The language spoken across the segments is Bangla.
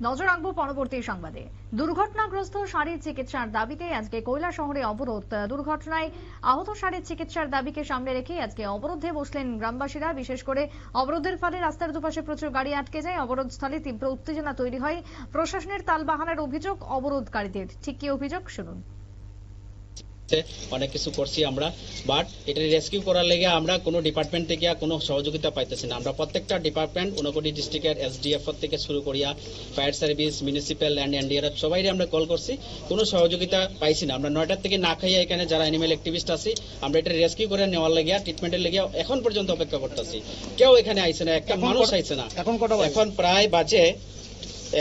নজর রাখব পরবর্তী সংবাদে। দুর্ঘটনাগ্রস্ত শারীর চিকিৎসার দাবিতে আজকে কৈলা শহরে অবরোধ। দুর্ঘটনায় আহত শারীর চিকিৎসার দাবিকে সামনে রেখে আজকে অবরোধে বসলেন গ্রামবাসীরা। বিশেষ করে অবরোধের ফলে রাস্তার দুপাশে প্রচুর গাড়ি আটকে যায়। অবরোধ স্থলে তীব্র উত্তেজনা তৈরি হয়। প্রশাসনের তালবাহানার অভিযোগ, অবরোধকারীদের। ঠিক কি অভিযোগ? শুনুন। অনেক কিছু করছি আমরা। বাট এটা রেস্কিউ করার লেগে আমরা কোনো ডিপার্টমেন্ট থেকে কোনো সহযোগিতা পাইতেছি না। আমরা প্রত্যেকটা ডিপার্টমেন্ট উনকোটি ডিস্ট্রিক্টের এসডিএফ থেকে শুরু করিয়া fire service municipal and NDRF সবাই আমরা কল করছি। কোনো সহযোগিতা পাইছি না। আমরা নয়টার থেকে না খাইয়া এখানে যারা অ্যানিমেল অ্যাক্টিভিস্ট আছি আমরা এটা রেস্কিউ করে নেওয়ার লেগে ট্রিটমেন্টের লেগে এখন পর্যন্ত অপেক্ষা করতেছি। কেউ এখানে আইছে না একটা মানুষ আইছে না। এখন কটা এখন প্রায় বাজে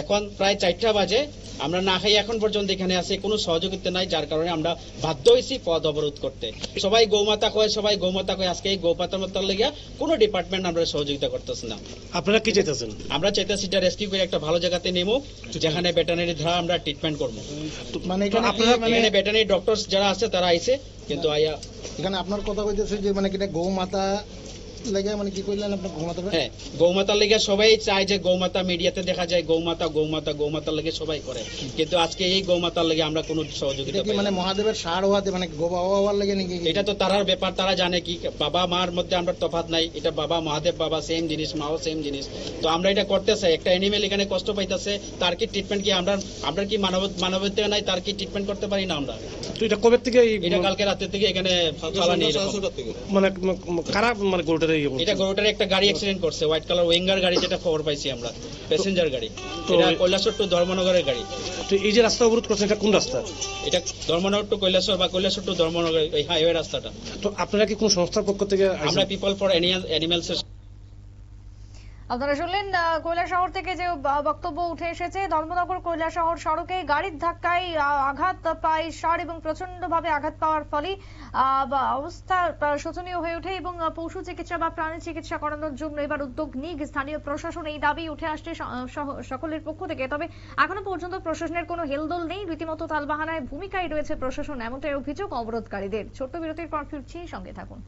এখন প্রায় চারটা বাজে। আমরা না খাই এখন পর্যন্ত এখানে আছে কোনো সহযোগিতা নাই যার কারণে আমরা বাধ্য হয়েছি পদ অবরোধ করতে। সবাই গৌমাতা কয় সবাই গৌমাতা কয় আজকে এই গৌমাতা মাতার লেগে কোনো ডিপার্টমেন্ট আমরা সহযোগিতা করতেছি না। আপনারা কি চাইতেছেন? আমরা চাইতেছি এটা রেস্কিউ করে একটা ভালো জায়গাতে নেব যেখানে ভেটেনারি ধরা আমরা ট্রিটমেন্ট করব। মানে আপনারা মানে ভেটেনারি ডক্টর যারা আছে তারা আইছে কিন্তু আইয়া এখানে আপনার কথা কইতেছে যে মানে কিটা গৌ মাতা লাগে মানে কি কইলেন আপনার গৌ হ্যাঁ গৌমাতার লেগে সবাই চায় যে গৌমাতা মিডিয়াতে দেখা যায় গৌমাতা গৌমাতা গৌমাতার লেগে সবাই করে। কিন্তু আজকে এই গৌমাতার লেগে আমরা কোনো সহযোগিতা পাই মানে মহাদেবের সার হওয়াতে মানে গো বাবা হওয়ার লাগে নাকি? এটা তো তারার ব্যাপার তারা জানে কি বাবা মার মধ্যে আমরা তফাৎ নাই এটা বাবা মহাদেব বাবা সেম জিনিস মাও সেম জিনিস। তো আমরা এটা করতে চাই একটা অ্যানিমেল এখানে কষ্ট পাইতেছে তার কি ট্রিটমেন্ট কি আমরা আমরা কি মানব মানবতা নাই তার কি ট্রিটমেন্ট করতে পারি না আমরা? তো এটা কবে থেকে এটা কালকে রাতে থেকে এখানে মানে কারা মানে গরুটার ইয়ে করছে? এটা গরুটার একটা গাড়ি অ্যাক্সিডেন্ট করছে হোয়াইট কালার ওয়েঙ্গার গাড়ি যেটা খবর পাইছি আমরা প্যাসেঞ্জার গাড়ি। এটা কৈলাসর টু ধর্মনগরের গাড়ি। তো এই যে রাস্তা অবরোধ করছে এটা কোন রাস্তা? এটা ধর্মনগর টু কৈলাসর বা কৈলাসর টু ধর্মনগর এই হাইওয়ে রাস্তাটা। তো আপনারা কি কোন সংস্থার পক্ষ থেকে আমরা পিপল ফর অ্যানিমালস আপনারা শুনলেন কৈলাসহর থেকে যে বক্তব্য উঠে এসেছে, ধর্মনগর কৈলাসহর সড়কে গাড়ির ধাক্কায় আঘাত পায় ষাঁড় এবং প্রচণ্ড ভাবে আঘাত পাওয়ার ফলে অবস্থা শোচনীয় হয়ে ওঠে এবং পশু চিকিৎসা বা প্রাণী চিকিৎসা করানোর জন্য এবার উদ্যোগ নিক। স্থানীয় প্রশাসন এই দাবি উঠে আসছে সকলের পক্ষ থেকে। তবে এখনও পর্যন্ত প্রশাসনের কোনো হেলদোল নেই। রীতিমতো তালবাহানায় ভূমিকায় রয়েছে প্রশাসন, এমনটাই অভিযোগ অবরোধকারীদের। ছোট্ট বিরতির পর ফিরছি, সঙ্গে থাকুন।